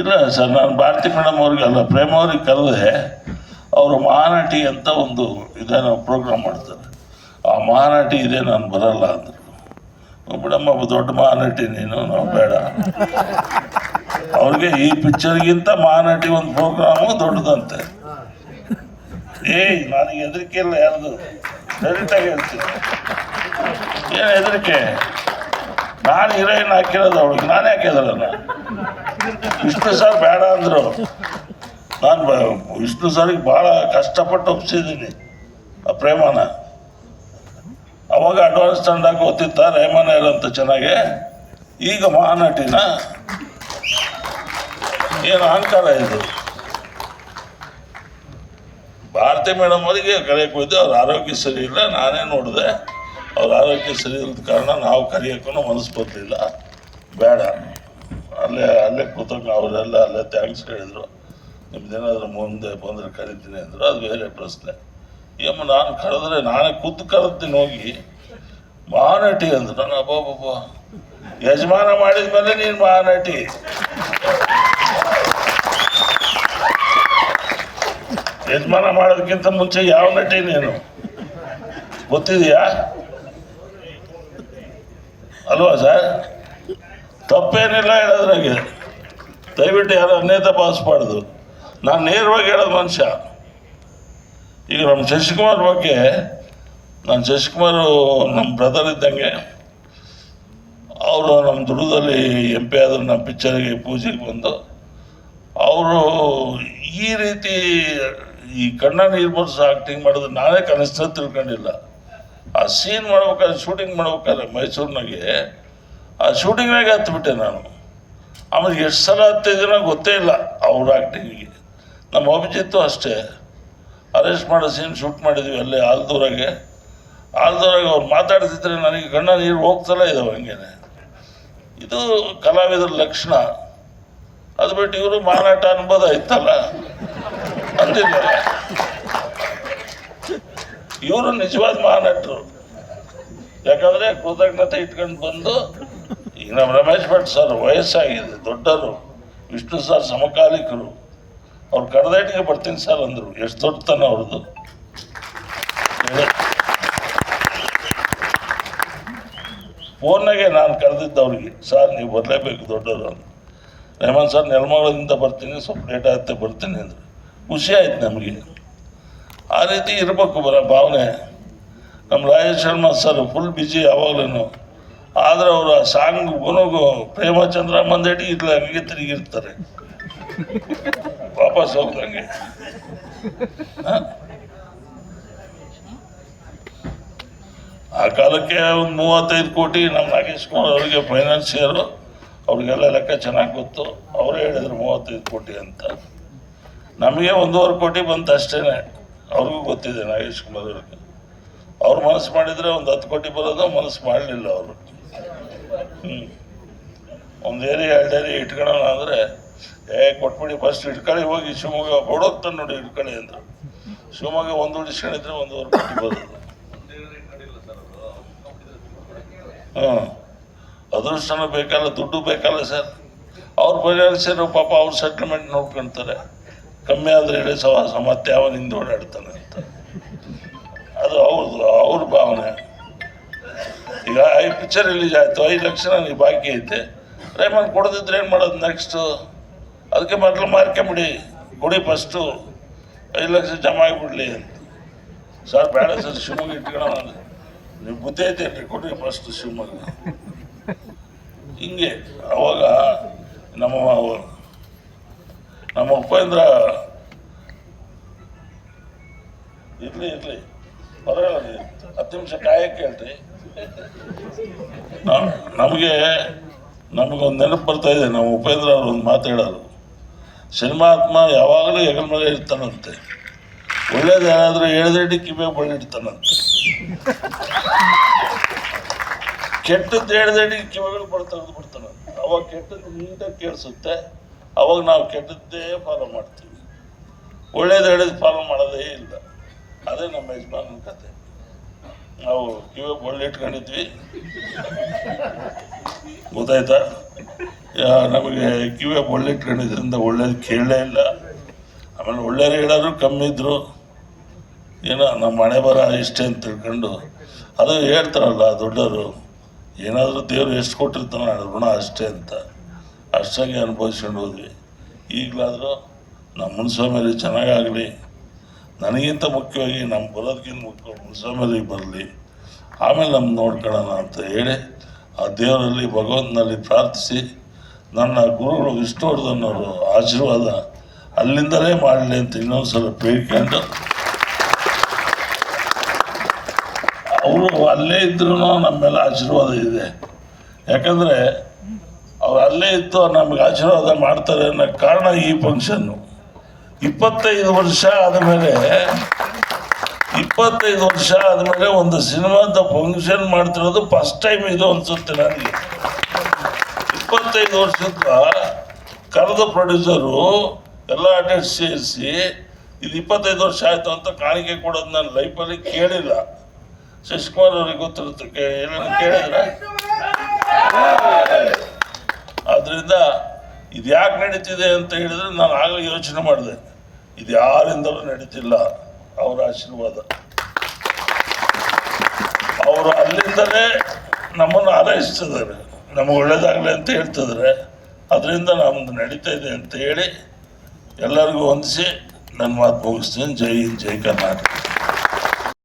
ಇಲ್ಲ ಸರ್, ನಾನು ಭಾರತಿ ಮೇಡಮ್ ಅವ್ರಿಗೆ ಅಲ್ಲ, ಪ್ರೇಮ ಅವ್ರಿಗೆ ಕರೆದೆ, ಅವರು ಮಹಾನಟಿ ಅಂತ ಒಂದು ಇದನ್ನು ಪ್ರೋಗ್ರಾಮ್ ಮಾಡ್ತಾರೆ. ಆ ಮಹಾನಟಿ ಇದೆ, ನಾನು ಬರಲ್ಲ ಅಂದರು. ಮೇಡಮ್ಮ ಒಬ್ಬ ದೊಡ್ಡ ಮಹಾನಟಿ ನೀನು, ನಾವು ಬೇಡ. ಅವ್ರಿಗೆ ಈ ಪಿಕ್ಚರ್ಗಿಂತ ಮಹಾನಟಿ ಒಂದು ಪ್ರೋಗ್ರಾಮು ದೊಡ್ಡದಂತೆ. ಏಯ್, ನನಗೆ ಹೆದರಿಕೆ ಇಲ್ಲ ಯಾರ್ದು. ಡೈರೆಕ್ಟಾಗಿ ಹೇಳ್ತೀನಿ ಏನು ಹೆದರಿಕೆ? ನಾನು ಹೀರೋಯಿನ್ ಹಾಕಿರೋದು ಅವಳಿಗೆ, ನಾನೇ ಹಾಕಿದ್ರಲ್ಲ ವಿಷ್ಣು ಸರ್ ಬೇಡ ಅಂದರು. ನಾನು ವಿಷ್ಣು ಸರ್ಗೆ ಭಾಳ ಕಷ್ಟಪಟ್ಟು ಒಪ್ಸಿದ್ದೀನಿ ಆ ಪ್ರೇಮನ. ಅವಾಗ ಅಡ್ವಾನ್ಸ್ ತಂಡಾಗ ಗೊತ್ತಿತ್ತ ರೇಮನ ಅಂತ ಚೆನ್ನಾಗೆ? ಈಗ ಮಹಾನಟಿನ? ಏನು ಅಹಂಕಾರ ಇದು? ಭಾರತಿ ಮೇಡಮ್ ಅವರಿಗೆ ಕರೆಯಕ್ಕೆ ಹೋಯ್ತು ಅವ್ರ ಆರೋಗ್ಯ ಸರಿ ಇಲ್ಲ, ನಾನೇ ನೋಡಿದೆ. ಅವ್ರ ಆರೋಗ್ಯ ಸರಿ ಇಲ್ಲದ ಕಾರಣ ನಾವು ಕರೆಯೋಕ್ಕೂ ಮನಸ್ಸು ಬರಲಿಲ್ಲ. ಬೇಡ. ಅಲ್ಲೇ ಅಲ್ಲೇ ಕೂತ್ಕೊಂಡು ಅವರೆಲ್ಲ ಅಲ್ಲೇ ಥ್ಯಾಂಕ್ಸ್ ಹೇಳಿದರು. ನಿಮ್ದೇನಾದ್ರೂ ಮುಂದೆ ಬಂದರೆ ಕರಿತೀನಿ ಅಂದರು. ಅದು ಬೇರೆ ಪ್ರಶ್ನೆ. ಏಮ್ಮ ನಾನು ಕರೆದ್ರೆ ನಾನೇ ಕೂತು ಕರೆದ್ತೀನಿ ಹೋಗಿ. ಮಹಾನಟಿ ಅಂದ್ರು. ನಾನು ಅಬ್ಬಬ್ಬಬ್ಬ. ಯಜಮಾನ ಮಾಡಿದ ಮೇಲೆ ನೀನು ಮಹಾನಟಿ ಯಜಮಾನ ಮಾಡೋದಕ್ಕಿಂತ ಮುಂಚೆ ಯಾವ ನಟಿ ನೀನು? ಗೊತ್ತಿದೆಯಾ? ಅಲ್ವಾ ಸರ್? ತಪ್ಪೇನಿಲ್ಲ ಹೇಳೋದ್ರಾಗೆ. ದಯವಿಟ್ಟು ಯಾರು ಅನ್ಯತಾ ಭಾವಿಸ್ಬಾರ್ದು ನಾನು ನೇರವಾಗಿ ಹೇಳೋದು ಮನುಷ್ಯ. ಈಗ ನಮ್ಮ ಶಶಿಕುಮಾರ್ ಬಗ್ಗೆ, ನಾನು ಶಶಿಕುಮಾರ್ ನಮ್ಮ ಬ್ರದರ್ ಇದ್ದಂಗೆ, ಅವರು ನಮ್ಮ ದುರ್ಗದಲ್ಲಿ ಎಂ ಪಿ ಆದರು ನಮ್ಮ ಪಿಕ್ಚರ್ಗೆ ಪೂಜೆಗೆ ಬಂದು, ಅವರು ಈ ರೀತಿ ಈ ಕಣ್ಣ ನೀರು ಬರ್ಸ ಆಕ್ಟಿಂಗ್ ಮಾಡೋದು ನಾನೇ ಕನಿಷ್ಠ ತಿಳ್ಕೊಂಡಿಲ್ಲ. ಆ ಸೀನ್ ಮಾಡ್ಬೇಕಾದ್ರೆ ಶೂಟಿಂಗ್ ಮಾಡ್ಬೇಕಾದ್ರೆ ಮೈಸೂರಿನಾಗೆ ಆ ಶೂಟಿಂಗ್ನಾಗೆ ಹತ್ಬಿಟ್ಟೆ ನಾನು. ಆಮೇಲೆ ಎಷ್ಟು ಸಲ ಹತ್ತಿದ್ದೀನೋ ಗೊತ್ತೇ ಇಲ್ಲ ಅವ್ರ ಆ್ಯಕ್ಟಿಂಗಿಗೆ ನಮ್ಮ ಅಭಿಜಿತ್ತು ಅಷ್ಟೇ. ಅರೆಸ್ಟ್ ಮಾಡೋ ಸೀನ್ ಶೂಟ್ ಮಾಡಿದ್ವಿ ಅಲ್ಲೇ ಆಲ್ದೂರಾಗೆ. ಆಲ್ದೂರಾಗೆ ಅವ್ರು ಮಾತಾಡ್ತಿದ್ರೆ ನನಗೆ ಕಣ್ಣ ನೀರು ಹೋಗ್ತಲ್ಲ ಇದಾವೆ ಹಂಗೇನೆ. ಇದು ಕಲಾವಿದರ ಲಕ್ಷಣ. ಅದು ಬಿಟ್ಟು ಇವರು ಮಾರಾಟ ಅನ್ಬೋದ ಇತ್ತಲ್ಲ ಅಂದಿದ್ದಾರೆ. ಇವರು ನಿಜವಾದ ಮಾರಾಟರು. ಯಾಕಂದ್ರೆ ಕೃತಜ್ಞತೆ ಇಟ್ಕೊಂಡು ಬಂದು ನಮ್ಮ ರಮೇಶ್ ಭಟ್ ಸರ್ ವಯಸ್ಸಾಗಿದೆ, ದೊಡ್ಡವರು, ವಿಷ್ಣು ಸರ್ ಸಮಕಾಲಿಕರು. ಅವ್ರು ಕಡದೇಟಿಗೆ ಬರ್ತೀನಿ ಸರ್ ಅಂದರು. ಎಷ್ಟು ದೊಡ್ಡತನ ಅವ್ರದ್ದು. ಫೋನ್ನಾಗೆ ನಾನು ಕರೆದಿದ್ದ ಅವ್ರಿಗೆ ಸರ್, ನೀವು ಬರಲೇಬೇಕು ದೊಡ್ಡವರು ಅಂತ. ರೆಹಮಾನ್ ಸರ್, ನೆಲಮಂಗಲದಿಂದ ಬರ್ತೀನಿ, ಸ್ವಲ್ಪ ಲೇಟ್ ಆಗುತ್ತೆ, ಬರ್ತೀನಿ ಅಂದರು. ಖುಷಿ ಆಯ್ತು ನಮಗೆ. ಆ ರೀತಿ ಇರಬೇಕು ಬರೋ ಭಾವನೆ. ನಮ್ಮ Rajesh Sharma sir full busy ಯಾವಾಗಲೂ ಆದರೆ ಆ ಸಾಂಗ್ ಗುನುಗು ಪ್ರೇಮಚಂದ್ರ ಮಂದಡಿ ಇಲ್ಲ ಹಂಗೆ ತಿರುಗಿರ್ತಾರೆ ವಾಪಸ್ ಹೋಗ್ದಂಗೆ? ಆ ಕಾಲಕ್ಕೆ ಒಂದು ಮೂವತ್ತೈದು ಕೋಟಿ ನಮ್ಮ ನಾಗೇಶ್ ಕುಮಾರ್ ಅವರಿಗೆ ಫೈನಾನ್ಸಿಯರು ಅವ್ರಿಗೆಲ್ಲ ಲೆಕ್ಕ ಚೆನ್ನಾಗಿ ಗೊತ್ತು. ಅವರೇ ಹೇಳಿದ್ರು ಮೂವತ್ತೈದು ಕೋಟಿ ಅಂತ. ನಮಗೆ ಒಂದೂವರೆ ಕೋಟಿ ಬಂತು ಅಷ್ಟೇ ಅವ್ರಿಗೂ ಗೊತ್ತಿದೆ ನಾಗೇಶ್ ಕುಮಾರ್ ಅವ್ರಿಗೆ. ಅವ್ರು ಮನಸ್ಸು ಮಾಡಿದರೆ ಒಂದು ಹತ್ತು ಕೋಟಿ ಬರೋದು, ಮನಸ್ಸು ಮಾಡಲಿಲ್ಲ ಅವರು. ಒಂದು ಏರಿ ಎರಡು ಏರಿ ಇಟ್ಕೊಳ್ಳೋಣ ಅಂದರೆ, ಏ, ಕೊಟ್ಬಿಡಿ ಫಸ್ಟ್ ಇಟ್ಕೊಳ್ಳಿ, ಹೋಗಿ ಶಿವಮೊಗ್ಗ ಹೊಡೋಗ್ತಾನೆ ನೋಡಿ ಇಟ್ಕೊಳ್ಳಿ ಅಂದರು. ಶಿವಮೊಗ್ಗ ಒಂದು ಇಟ್ಕೊಂಡಿದ್ರೆ ಒಂದೂವರೆ ಕೋಟಿ ಬರೋದು. ಹಾಂ ಅದೃಷ್ಟನೂ ಬೇಕಲ್ಲ, ದುಡ್ಡು ಬೇಕಲ್ಲ ಸರ್. ಅವ್ರ ಫೈನಾನ್ಸಿಯರು ಪಾಪ ಅವ್ರ ಸೆಟ್ಲ್ಮೆಂಟ್ ನೋಡ್ಕೊಳ್ತಾರೆ ಕಮ್ಮಿ ಆದರೆ ಹೇಳಿ ಸವಾಸ ಮತ್ತೆ ಅವನಿಂದ ಓಡಾಡ್ತಾನೆ ಅಂತ. ಅದು ಅವ್ರದ್ದು ಅವ್ರ ಭಾವನೆ. ಈಗ ಈ ಪಿಕ್ಚರ್ ರಿಲೀಸ್ ಆಯಿತು, ಐದು ಲಕ್ಷ ನನಗೆ ಬಾಕಿ ಐತೆ. ರೈಮನ್ ಕೊಡದಿದ್ರೆ ಏನು ಮಾಡೋದು ನೆಕ್ಸ್ಟು ಅದಕ್ಕೆ ಮೊದಲು ಮಾರ್ಕೊಂಬಿಡಿ ಕೊಡಿ ಫಸ್ಟು ಐದು ಲಕ್ಷ ಜಮಾ ಆಗಿಬಿಡಲಿ ಅಂತ. ಸರ್ ಬೇಡ ಸರ್ ಶಿವಮೊಗ್ಗ ಇಟ್ಕೊಳ್ಳೋಣ ನೀವು ಬುದ್ಧಿ ಐತೇನ್ರಿ ಕೊಡಿ ಫಸ್ಟು ಶಿವಮೊಗ್ಗ. ಹಿಂಗೆ, ಅವಾಗ ನಮ್ಮ ನಮ್ಮ ಉಪೇಂದ್ರ, ಇರಲಿ ಇರಲಿ. ಪರವಾಗಿಲ್ಲ, ಹತ್ತು ನಿಮಿಷ ಕಾಯಕ್ಕೆ ಹೇಳ್ರಿ. ನಮಗೆ, ನಮಗೊಂದು ನೆನಪು ಬರ್ತಾ ಇದೆ. ನಮ್ಮ ಉಪೇಂದ್ರ ಅವರು ಒಂದು ಮಾತಾಡೋರು ಸಿನಿಮಾತ್ಮ ಯಾವಾಗಲೂ ಹೆಗಲ ಮೇಲೆ ಇರ್ತಾನಂತೆ. ಒಳ್ಳೇದು ಏನಾದರೂ ಹೇಳಿದ್ರೆ ಕಿವಿಯಾಗ ಬಳ್ಳಿಡ್ತಾನಂತೆ ಕೆಟ್ಟದ್ದು ಹೇಳಿದ್ರೆ ಕಿವಿಗಳು ಬಡ ತೆಗೆದು ಬಿಡ್ತಾನಂತೆ. ಅವಾಗ ಕೆಟ್ಟದ್ದು ನೀಟಾಗಿ ಕೇಳಿಸುತ್ತೆ. ಅವಾಗ ನಾವು ಕೆಟ್ಟದ್ದೇ ಫಾಲೋ ಮಾಡ್ತೀವಿ. ಒಳ್ಳೇದು ಹೇಳಿದ್ ಫಾಲೋ ಮಾಡೋದೇ ಇಲ್ಲ. ಅದೇ ನಮ್ಮ ಯಜಮಾನನ ಕತೆ. ನಾವು ಕಿವಿ ಒಳ್ಳೆ ಇಟ್ಕೊಂಡಿದ್ವಿ. ಗೊತ್ತಾಯ್ತಾ? ನಮಗೆ ಕಿವಿಯ ಒಳ್ಳೆ ಇಟ್ಕೊಂಡಿದ್ರಿಂದ ಒಳ್ಳೇದು ಕೇಳಲೇ ಇಲ್ಲ. ಆಮೇಲೆ ಒಳ್ಳೆಯವ್ರು ಹೇಳೋರು ಕಮ್ಮಿ ಇದ್ದರು ಏನೋ ನಮ್ಮ ಮನೆ ಬರ ಇಷ್ಟೇ ಅಂತ ತಿಳ್ಕೊಂಡು. ಅದು ಹೇಳ್ತಾರಲ್ಲ ದೊಡ್ಡವರು, ಏನಾದರೂ ದೇವರು ಎಷ್ಟು ಕೊಟ್ಟಿರ್ತಾನೆ ಋಣ ಅಷ್ಟೇ ಅಂತ. ಅಷ್ಟಾಗಿ ಅನುಭವಿಸ್ಕೊಂಡು ಹೋದ್ವಿ. ಈಗಲಾದರೂ ನಮ್ಮ ಮುನ್ಸ್ವಾಮಿಯಲ್ಲಿ ಚೆನ್ನಾಗಾಗಲಿ. ನನಗಿಂತ ಮುಖ್ಯವಾಗಿ ನಮ್ಮ ಬರೋದಕ್ಕಿಂತ ಮುಖ್ಯವಾಗಿ ಮುನ್ಸ್ವಾಮಿಯಲ್ಲಿ ಬರಲಿ, ಆಮೇಲೆ ನಮ್ಮ ನೋಡ್ಕೊಳ್ಳೋಣ ಅಂತ ಹೇಳಿ ಆ ದೇವರಲ್ಲಿ ಭಗವಂತನಲ್ಲಿ ಪ್ರಾರ್ಥಿಸಿ, ನನ್ನ ಗುರುಗಳು ಅವರು ಆಶೀರ್ವಾದ ಅಲ್ಲಿಂದಲೇ ಮಾಡಲಿ ಅಂತ ಇನ್ನೊಂದು ಸಲ ಬೇಡ್ಕೊಂಡು, ಅವರು ಅಲ್ಲೇ ಇದ್ರೂ ನಮ್ಮ ಮೇಲೆ ಆಶೀರ್ವಾದ ಇದೆ. ಯಾಕಂದರೆ ಅವ್ರು ಅಲ್ಲೇ ಇತ್ತು ನಮಗೆ ಆಶೀರ್ವಾದ ಮಾಡ್ತಾರೆ ಅನ್ನೋ ಕಾರಣ ಈ ಫಂಕ್ಷನ್ನು ಇಪ್ಪತ್ತೈದು ವರ್ಷ ಆದಮೇಲೆ, ಇಪ್ಪತ್ತೈದು ವರ್ಷ ಆದಮೇಲೆ ಒಂದು ಸಿನಿಮಾದ ಫಂಕ್ಷನ್ ಮಾಡ್ತಿರೋದು ಫಸ್ಟ್ ಟೈಮ್ ಇದು ಅನ್ಸುತ್ತೆ ನನಗೆ. ಇಪ್ಪತ್ತೈದು ವರ್ಷದ ಕರೆದ ಪ್ರೊಡ್ಯೂಸರು ಎಲ್ಲ ಆರ್ಟಿಸ್ಟ್ ಸೇರಿಸಿ, ಇದು ಇಪ್ಪತ್ತೈದು ವರ್ಷ ಆಯಿತು ಅಂತ ಕಾಣಿಕೆ ಕೊಡೋದು ನಾನು ಲೈಫಲ್ಲಿ ಕೇಳಿಲ್ಲ. ಶಶಿಕುಮಾರ್ ಅವ್ರಿಗೆ ಗೊತ್ತಿರುತ್ತೆ ಏನಾದ್ರು ಕೇಳಿದ್ರೆ. ಆದ್ರಿಂದ ಇದು ಯಾಕೆ ನಡೀತಿದೆ ಅಂತ ಹೇಳಿದ್ರೆ ನಾನು ಆಗಲೇ ಯೋಚನೆ ಮಾಡಿದೆ. ಇದು ಯಾರಿಂದಲೂ ನಡೀತಿಲ್ಲ. ಅವರ ಆಶೀರ್ವಾದ. ಅವರು ಅಲ್ಲಿಂದಲೇ ನಮ್ಮನ್ನು ಆರೈಸ್ತಿದ್ದಾರೆ ನಮಗೆ ಒಳ್ಳೇದಾಗಲಿ ಅಂತ ಹೇಳ್ತಿದ್ದಾರೆ. ಅದರಿಂದ ನಮ್ಮದು ನಡೀತಾ ಇದೆ ಅಂತ ಹೇಳಿ ಎಲ್ಲರಿಗೂ ಹೊಂದಿಸಿ ನನ್ನ ಮಾತು ಮುಗಿಸ್ತೀನಿ. ಜೈ ಹಿಂದ್, ಜೈ ಕರ್ನಾಟಕ.